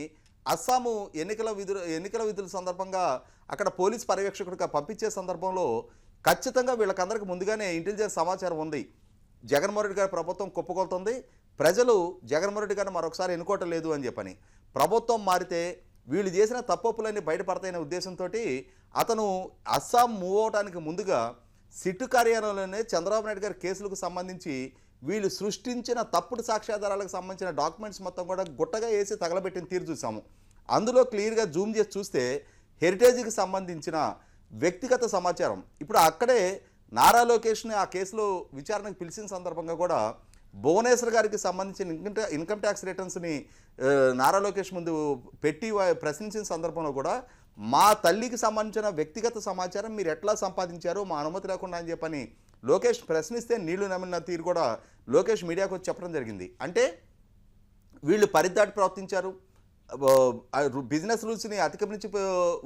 అస్సాము ఎన్నికల విధులు ఎన్నికల విధుల సందర్భంగా అక్కడ పోలీస్ పర్యవేక్షకుడిగా పంపించే సందర్భంలో ఖచ్చితంగా వీళ్ళకందరికీ ముందుగానే ఇంటెలిజెన్స్ సమాచారం ఉంది. జగన్మోహన్ రెడ్డి గారి ప్రభుత్వం కుప్పకొలుతుంది. ప్రజలు జగన్మోహన్ రెడ్డి గారిని మరొకసారి ఎన్నుకోవటం లేదు అని చెప్పని ప్రభుత్వం మారితే వీళ్ళు చేసిన తప్పొప్పులన్నీ బయటపడతాయనే ఉద్దేశంతో అతను అస్సాం మూవ్ అవడానికి ముందుగా సిట్టు కార్యాలయంలోనే చంద్రబాబు నాయుడు గారి కేసులకు సంబంధించి వీళ్ళు సృష్టించిన తప్పుడు సాక్ష్యాధారాలకు సంబంధించిన డాక్యుమెంట్స్ మొత్తం కూడా గుట్టగా వేసి తగలబెట్టిన తీరు చూసాము. అందులో క్లియర్గా జూమ్ చేసి చూస్తే హెరిటేజ్కి సంబంధించిన వ్యక్తిగత సమాచారం. ఇప్పుడు అక్కడే నారా లోకేష్ని ఆ కేసులో విచారణకు పిలిచిన సందర్భంగా కూడా భువనేశ్వర్ గారికి సంబంధించిన ఇన్కమ్ ఇన్కమ్ ట్యాక్స్ రిటర్న్స్ని నారా లోకేష్ ముందు పెట్టి ప్రశ్నించిన సందర్భంలో కూడా మా తల్లికి సంబంధించిన వ్యక్తిగత సమాచారం మీరు ఎట్లా సంపాదించారో మా అనుమతి లేకుండా అని చెప్పని లోకేష్ ప్రశ్నిస్తే నీళ్ళు నమ్మిన తీరు కూడా లోకేష్ మీడియాకు వచ్చి చెప్పడం జరిగింది. అంటే వీళ్ళు పరిదాటి ప్రవర్తించారు. బిజినెస్ రూల్స్ని అతిక్రమించి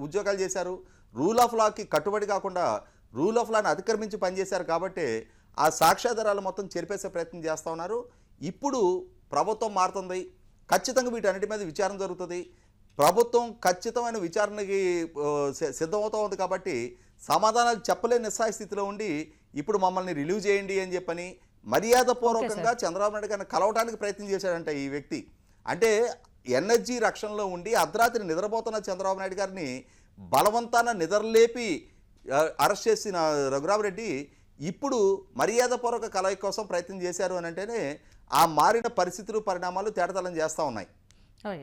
ఉద్యోగాలు చేశారు. రూల్ ఆఫ్ లాకి కట్టుబడి కాకుండా రూల్ ఆఫ్ లాని అతిక్రమించి పనిచేశారు కాబట్టి ఆ సాక్ష్యాధారాలు మొత్తం చెరిపేసే ప్రయత్నం చేస్తూ ఉన్నారు. ఇప్పుడు ప్రభుత్వం మారుతుంది. ఖచ్చితంగా వీటన్నిటి మీద విచారణ జరుగుతుంది. ప్రభుత్వం ఖచ్చితమైన విచారణకి సిద్ధమవుతూ ఉంది కాబట్టి సమాధానాలు చెప్పలేని నిస్సాయ స్థితిలో ఉండి ఇప్పుడు మమ్మల్ని రిలీవ్ చేయండి అని చెప్పని మర్యాదపూర్వకంగా చంద్రబాబు నాయుడు గారిని కలవడానికి ప్రయత్నం చేశాడంట ఈ వ్యక్తి. అంటే ఎనర్జీ రక్షణలో ఉండి అర్ధరాత్రి నిద్రపోతున్న చంద్రబాబు నాయుడు గారిని బలవంతాన నిద్రలేపి అరెస్ట్ చేసిన రఘురామరెడ్డి ఇప్పుడు మర్యాదపూర్వక కలయిక కోసం ప్రయత్నం చేశారు అని అంటేనే ఆ మారిన పరిస్థితులు పరిణామాలు తేటతలం చేస్తూ ఉన్నాయి.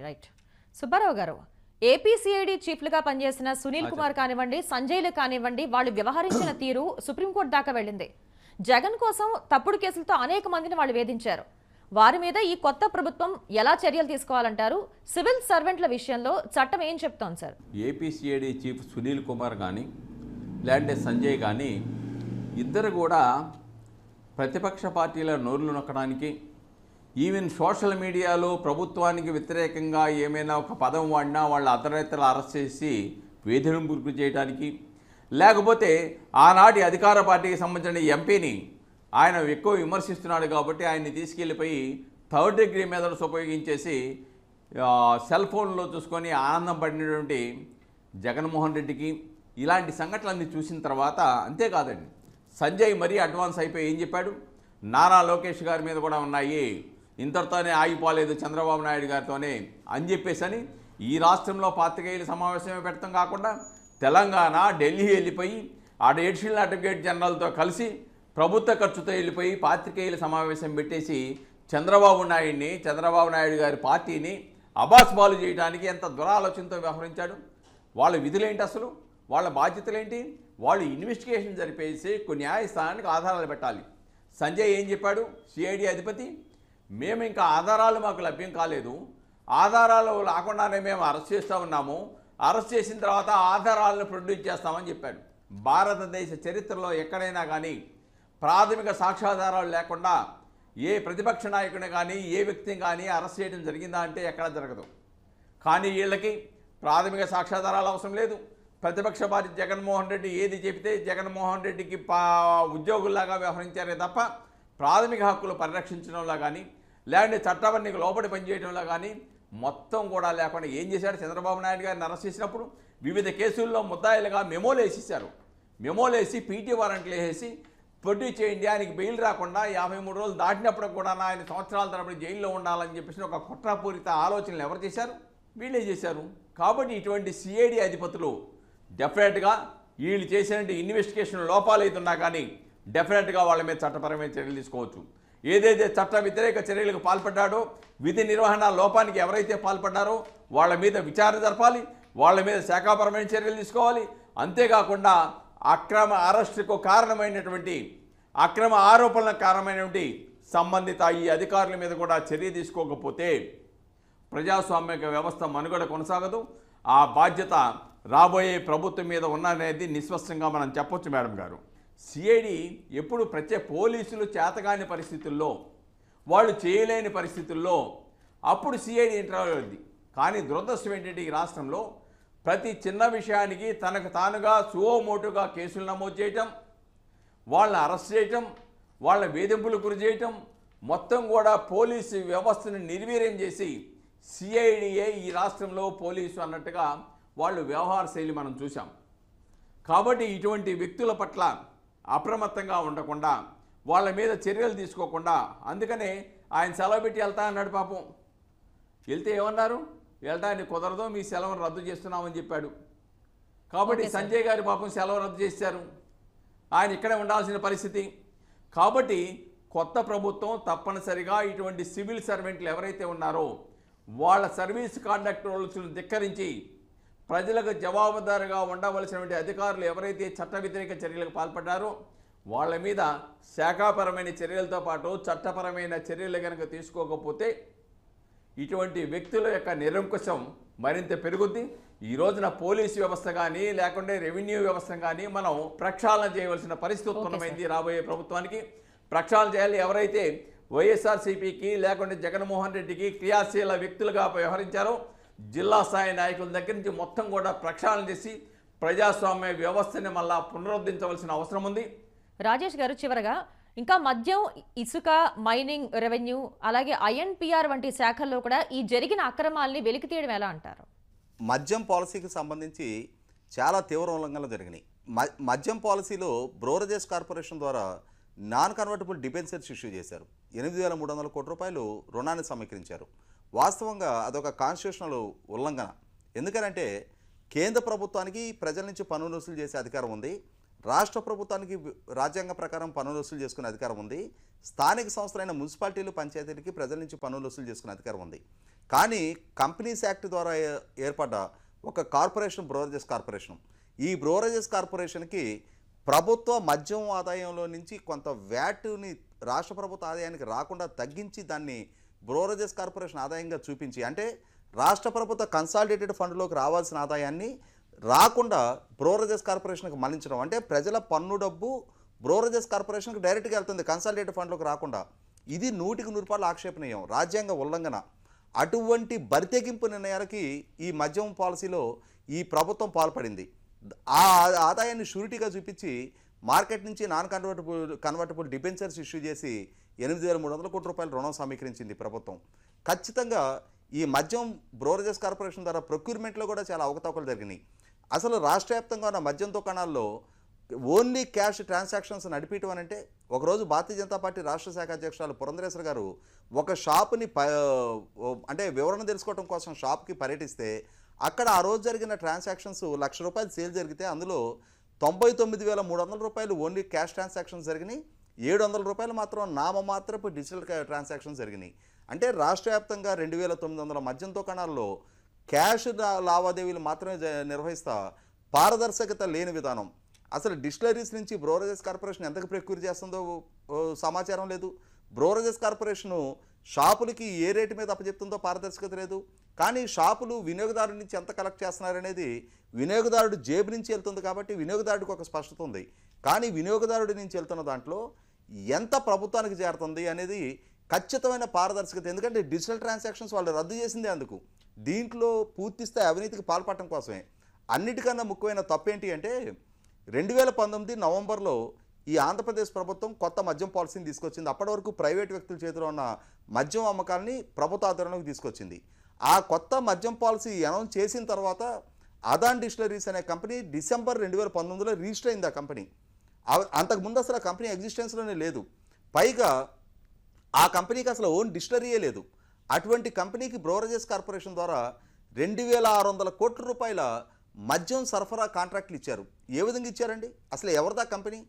రైట్. సుబ్బారావు గారు ఏపీసీఐడి చీఫ్లుగా పనిచేసిన సునీల్ కుమార్ కానివ్వండి సంజయ్లు కానివ్వండి వాళ్ళు వ్యవహరించిన తీరు సుప్రీంకోర్టు దాకా వెళ్ళింది. జగన్ కోసం తప్పుడు కేసులతో అనేక మందిని వాళ్ళు వేధించారు. వారి మీద ఈ కొత్త ప్రభుత్వం ఎలా చర్యలు తీసుకోవాలంటారు? సివిల్ సర్వెంట్ల విషయంలో చట్టం ఏం చెప్తోంది sir? AP CID chief Sunil Kumar కానీ లేదంటే సంజయ్ కానీ ఇద్దరు కూడా ప్రతిపక్ష పార్టీల నోర్లు నొక్కడానికి ఈవెన్ సోషల్ మీడియాలో ప్రభుత్వానికి వ్యతిరేకంగా ఏమైనా ఒక పదం వాడినా వాళ్ళ అర్ధరైతులు అరెస్ట్ చేసి వేధింపు గురి చేయడానికి లేకపోతే ఆనాటి అధికార పార్టీకి సంబంధించిన ఎంపీని ఆయన ఎక్కువ విమర్శిస్తున్నాడు కాబట్టి ఆయన్ని తీసుకెళ్ళిపోయి థర్డ్ డిగ్రీ మెథడ్స్ ఉపయోగించేసి సెల్ ఫోన్లో చూసుకొని ఆనందం పడినటువంటి జగన్మోహన్ రెడ్డికి ఇలాంటి సంఘటనలన్నీ చూసిన తర్వాత అంతేకాదండి. సంజయ్ మరీ అడ్వాన్స్ అయిపోయి ఏం చెప్పాడు? నారా లోకేష్ గారి మీద కూడా ఉన్నాయి ఇంతటితోనే ఆగిపోలేదు చంద్రబాబు నాయుడు గారితోనే అని చెప్పేసని ఈ రాష్ట్రంలో పాత్రికేయుల సమావేశమే పెడతాం కాకుండా తెలంగాణ ఢిల్లీ వెళ్ళిపోయి ఆడ ఎడిషనల్ అడ్వకేట్ జనరల్తో కలిసి ప్రభుత్వ ఖర్చుతో వెళ్ళిపోయి పాత్రికేయుల సమావేశం పెట్టేసి చంద్రబాబు నాయుడిని చంద్రబాబు నాయుడు గారి పార్టీని అబాస్బాలు చేయడానికి ఎంత దురాలోచనతో వ్యవహరించాడు. వాళ్ళ విధులేంటి అసలు? వాళ్ళ బాధ్యతలేంటి? వాళ్ళు ఇన్వెస్టిగేషన్ జరిపేసి కొన్ని న్యాయస్థానానికి ఆధారాలు పెట్టాలి. సంజయ్ ఏం చెప్పాడు? సిఐడి అధిపతి మేము ఇంకా ఆధారాలు మాకు లభ్యం కాలేదు. ఆధారాలు లేకుండానే మేము అరెస్ట్ చేస్తూ ఉన్నాము. అరెస్ట్ చేసిన తర్వాత ఆధారాలను ప్రొడ్యూస్ చేస్తామని చెప్పాడు. భారతదేశ చరిత్రలో ఎక్కడైనా కానీ ప్రాథమిక సాక్ష్యాధారాలు లేకుండా ఏ ప్రతిపక్ష నాయకుని కానీ ఏ వ్యక్తిని కానీ అరెస్ట్ చేయడం జరిగిందా అంటే ఎక్కడ జరగదు. కానీ వీళ్ళకి ప్రాథమిక సాక్ష్యాధారాలు అవసరం లేదు. ప్రతిపక్ష పార్టీ జగన్మోహన్ రెడ్డి ఏది చెబితే జగన్మోహన్ రెడ్డికి పా ఉద్యోగుల్లాగా వ్యవహరించారే తప్ప ప్రాథమిక హక్కులు పరిరక్షించడంలో కానీ లేదంటే చట్టవన్నీకి లోపలి పనిచేయడంలో కానీ మొత్తం కూడా లేకుండా ఏం చేశాడు చంద్రబాబు నాయుడు గారిని అరెస్ట్ చేసినప్పుడు వివిధ కేసుల్లో ముద్దాయిలుగా మెమోలు వేసేసారు మెమోలు వేసి పీటీ వారెంట్లు వేసేసి ప్రొడ్యూస్ చేయండి ఆయనకి బెయిల్ రాకుండా యాభై మూడు రోజులు దాటినప్పుడు కూడా ఆయన సంవత్సరాల తరబడి జైల్లో ఉండాలని చెప్పేసి ఒక కుట్రపూరిత ఆలోచనలు ఎవరు చేశారు? వీళ్ళే చేశారు. కాబట్టి ఇటువంటి సిఐడి అధిపతులు డెఫినెట్గా వీళ్ళు చేసినటువంటి ఇన్వెస్టిగేషన్ లోపాలు అవుతున్నా కానీ డెఫినెట్గా వాళ్ళ మీద చట్టపరమైన చర్యలు తీసుకోవచ్చు. ఏదైతే చట్ట వ్యతిరేక చర్యలకు పాల్పడ్డాడో విధి నిర్వహణ లోపానికి ఎవరైతే పాల్పడ్డారో వాళ్ళ మీద విచారణ జరపాలి వాళ్ళ మీద శాఖాపరమైన చర్యలు తీసుకోవాలి. అంతేకాకుండా అక్రమ అరెస్టుకు కారణమైనటువంటి అక్రమ ఆరోపణలకు కారణమైనటువంటి సంబంధిత ఈ అధికారుల మీద కూడా చర్య తీసుకోకపోతే ప్రజాస్వామ్య వ్యవస్థ మనుగడ కొనసాగదు. ఆ బాధ్యత రాబోయే ప్రభుత్వం మీద ఉన్నది నిస్పష్టంగా మనం చెప్పొచ్చు మేడం గారు. సిఐడి ఎప్పుడు ప్రత్యేక పోలీసులు చేతగాని పరిస్థితుల్లో వాళ్ళు చేయలేని పరిస్థితుల్లో అప్పుడు సిఐడి ఇంటర్వ్యూ ఉంది కానీ దురదృష్టం ఏంటంటే ఈ రాష్ట్రంలో ప్రతి చిన్న విషయానికి తనకు తానుగా సువోమోటుగా కేసులు నమోదు చేయటం వాళ్ళని అరెస్ట్ చేయటం వాళ్ళ వేధింపులు గురి చేయటం మొత్తం కూడా పోలీసు వ్యవస్థను నిర్వీర్యం చేసి సిఐడిఏ ఈ రాష్ట్రంలో పోలీసు అన్నట్టుగా వాళ్ళు వ్యవహార శైలి మనం చూసాం కాబట్టి ఇటువంటి వ్యక్తుల పట్ల అప్రమత్తంగా ఉండకుండా వాళ్ళ మీద చర్యలు తీసుకోకుండా అందుకనే ఆయన సెలవు పెట్టి వెళ్తా అన్నాడు పాపం. వెళ్తే ఏమన్నారు? వెళ్ళడానికి కుదరదు మీ సెలవును రద్దు చేస్తున్నామని చెప్పాడు. కాబట్టి. సంజయ్ గారి పాపం సెలవు రద్దు చేశారు. ఆయన ఇక్కడే ఉండాల్సిన పరిస్థితి. కాబట్టి కొత్త ప్రభుత్వం తప్పనిసరిగా ఇటువంటి సివిల్ సర్వెంట్లు ఎవరైతే ఉన్నారో వాళ్ళ సర్వీస్ కాండక్ట్ రూల్స్ను ధిక్కరించి ప్రజలకు జవాబుదారుగా ఉండవలసినటువంటి అధికారులు ఎవరైతే చట్ట వ్యతిరేక చర్యలకు పాల్పడ్డారో వాళ్ళ మీద శాఖాపరమైన చర్యలతో పాటు చట్టపరమైన చర్యలు కనుక తీసుకోకపోతే ఇటువంటి వ్యక్తుల యొక్క నిరంకుశం మరింత పెరుగుద్ది. ఈ రోజున పోలీసు వ్యవస్థ కానీ లేకుంటే రెవెన్యూ వ్యవస్థ కానీ మనం ప్రక్షాళన చేయవలసిన పరిస్థితి ఉత్పన్నమైంది రాబోయే ప్రభుత్వానికి. ప్రక్షాళన చేయాలి ఎవరైతే వైఎస్ఆర్సీపీకి లేకుంటే జగన్మోహన్ రెడ్డికి క్రియాశీల వ్యక్తులుగా వ్యవహరించారో జిల్లా స్థాయి నాయకుల దగ్గర నుంచి మొత్తం కూడా ప్రక్షాళన చేసి ప్రజాస్వామ్య వ్యవస్థని మళ్ళా పునరుద్ధరించవలసిన అవసరం ఉంది. రాజేష్ గారు చివరగా ఇంకా మద్యం ఇసుక మైనింగ్ రెవెన్యూ అలాగే ఐఎన్పిఆర్ వంటి శాఖల్లో కూడా ఈ జరిగిన అక్రమాల్ని వెలికి తీయడం ఎలా అంటారు? మద్యం పాలసీకి సంబంధించి చాలా తీవ్ర ఉల్లంఘనలు జరిగినాయి. మద్యం పాలసీలో బ్రోరజెస్ కార్పొరేషన్ ద్వారా నాన్ కన్వర్టబుల్ డిబెన్చర్స్ ఇష్యూ చేశారు. ఎనిమిది వేల మూడు వందల కోట్ల రూపాయలు రుణాన్ని సమీకరించారు. వాస్తవంగా అదొక కాన్స్టిట్యూషనల్ ఉల్లంఘన. ఎందుకనంటే కేంద్ర ప్రభుత్వానికి ప్రజల నుంచి పన్నులు వసూలు చేసే అధికారం ఉంది. రాష్ట్ర ప్రభుత్వానికి రాజ్యాంగ ప్రకారం పన్నులు వసూలు చేసుకునే అధికారం ఉంది. స్థానిక సంస్థలైన మున్సిపాలిటీలు పంచాయతీలకి ప్రజల నుంచి పన్నులు వసూలు చేసుకునే అధికారం ఉంది. కానీ కంపెనీస్ యాక్ట్ ద్వారా ఏర్పడ్డ ఒక కార్పొరేషన్ బ్రోవరేజెస్ కార్పొరేషన్. ఈ బ్రోవరేజెస్ కార్పొరేషన్కి ప్రభుత్వ మద్యం ఆదాయంలో నుంచి కొంత వ్యాట్ని రాష్ట్ర ప్రభుత్వ ఆదాయానికి రాకుండా తగ్గించి దాన్ని బ్రోరజెస్ కార్పొరేషన్ ఆదాయంగా చూపించి అంటే రాష్ట్ర ప్రభుత్వ కన్సాలిడేటెడ్ ఫండ్లోకి రావాల్సిన ఆదాయాన్ని రాకుండా బ్రోరజెస్ కార్పొరేషన్కి మళ్ళించడం. అంటే ప్రజల పన్ను డబ్బు బ్రోరజెస్ కార్పొరేషన్కి డైరెక్ట్గా వెళ్తుంది కన్సాలిడేటెడ్ ఫండ్లోకి రాకుండా. ఇది నూటికి నూరు రూపాయలు ఆక్షేపణీయం. రాజ్యాంగ ఉల్లంఘన. అటువంటి బరితెగింపు నిర్ణయాలకి ఈ మద్యం పాలసీలో ఈ ప్రభుత్వం పాల్పడింది. ఆ ఆదాయాన్ని షూరిటీగా చూపించి మార్కెట్ నుంచి non convertible convertible debentures issue చేసి ఎనిమిది వేల మూడు వందల కోట్ల రూపాయల రుణం సమీకరించింది ప్రభుత్వం. ఖచ్చితంగా ఈ మద్యం బ్రోరేజెస్ కార్పొరేషన్ ద్వారా ప్రొక్యూర్మెంట్లో కూడా చాలా అవకతవకలు జరిగినాయి. అసలు రాష్ట్ర వ్యాప్తంగా ఉన్న మద్యం దుకాణాల్లో ఓన్లీ క్యాష్ ట్రాన్సాక్షన్స్ నడిపించడం అని అంటే ఒకరోజు భారతీయ జనతా పార్టీ రాష్ట్ర శాఖ అధ్యక్షురాలు పురంధరేశ్వర గారు ఒక షాపుని ప అంటే వివరణ తెలుసుకోవడం కోసం షాప్కి పర్యటిస్తే అక్కడ ఆ రోజు జరిగిన ట్రాన్సాక్షన్స్ లక్ష రూపాయలు సేల్ జరిగితే అందులో తొంభై తొమ్మిది వేల మూడు వందల రూపాయలు ఓన్లీ క్యాష్ ట్రాన్సాక్షన్స్ జరిగినాయి. ఏడు వందల రూపాయలు మాత్రం నామమాత్రపు డిజిటల్ ట్రాన్సాక్షన్ ట్రాన్సాక్షన్స్ జరిగినాయి. అంటే రాష్ట్ర వ్యాప్తంగా రెండు వేల తొమ్మిది వందల మద్యం దుకాణాల్లో క్యాష్ లావాదేవీలు మాత్రమే నిర్వహిస్తా పారదర్శకత లేని విధానం. అసలు డిస్టిలరీస్ నుంచి బ్రోరేజెస్ కార్పొరేషన్ ఎంతకు ప్రక్యూర్ చేస్తుందో సమాచారం లేదు. బ్రోరేజెస్ కార్పొరేషను షాపులకి ఏ రేటు మీద అప్పచెప్తుందో పారదర్శకత లేదు. కానీ షాపులు వినియోగదారుడి నుంచి ఎంత కలెక్ట్ చేస్తున్నారనేది వినియోగదారుడు జేబు నుంచి వెళ్తుంది కాబట్టి వినియోగదారుడికి ఒక స్పష్టత ఉంది. కానీ వినియోగదారుడి నుంచి వెళ్తున్న దాంట్లో ఎంత ప్రభుత్వానికి చేరుతుంది అనేది ఖచ్చితమైన పారదర్శకత. ఎందుకంటే డిజిటల్ ట్రాన్సాక్షన్స్ వాళ్ళు రద్దు చేసిందే అందుకు. దీంట్లో పూర్తిస్థాయి అవినీతికి పాల్పడటం కోసమే. అన్నిటికన్నా ముఖ్యమైన తప్పేంటి అంటే రెండు వేల పంతొమ్మిది నవంబర్లో ఈ ఆంధ్రప్రదేశ్ ప్రభుత్వం కొత్త మద్యం పాలసీని తీసుకొచ్చింది. అప్పటి వరకు ప్రైవేట్ వ్యక్తుల చేతిలో ఉన్న మద్యం అమ్మకాలని ప్రభుత్వ ఆధ్వర్యంలోకి తీసుకొచ్చింది. ఆ కొత్త మద్యం పాలసీ అనౌన్స్ చేసిన తర్వాత అదాన్ డిస్టిలరీస్ అనే కంపెనీ డిసెంబర్ రెండు వేల పంతొమ్మిదిలో రిజిస్టర్ అయింది ఆ కంపెనీ. అంతకుముందు అసలు ఆ కంపెనీ ఎగ్జిస్టెన్స్లోనే లేదు. పైగా ఆ కంపెనీకి అసలు ఓన్ డిస్టిలరీయే లేదు. అటువంటి కంపెనీకి బ్రోవరేజెస్ కార్పొరేషన్ ద్వారా రెండు వేల ఆరు వందల కోట్ల రూపాయల మద్యం సరఫరా కాంట్రాక్ట్లు ఇచ్చారు. ఏ విధంగా ఇచ్చారండి? అసలు ఎవరిదా కంపెనీ?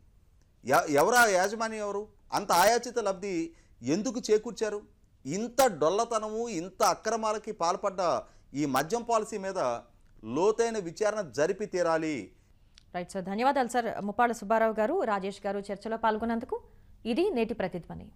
ఎ- ఎవరా యాజమాన్యం ఎవరు? అంత ఆయాచిత లబ్ధి ఎందుకు చేకూర్చారు? ఇంత డొల్లతనము ఇంత అక్రమాలకి పాల్పడ్డ ఈ మద్యం పాలసీ మీద లోతైన విచారణ జరిపి తీరాలి. Right sir. ధన్యవాదాలు సార్. ముప్పాళ్ళ సుబ్బారావు గారు రాజేష్ గారు చర్చలో పాల్గొన్నందుకు ఇది నేటి ప్రతిధ్వని.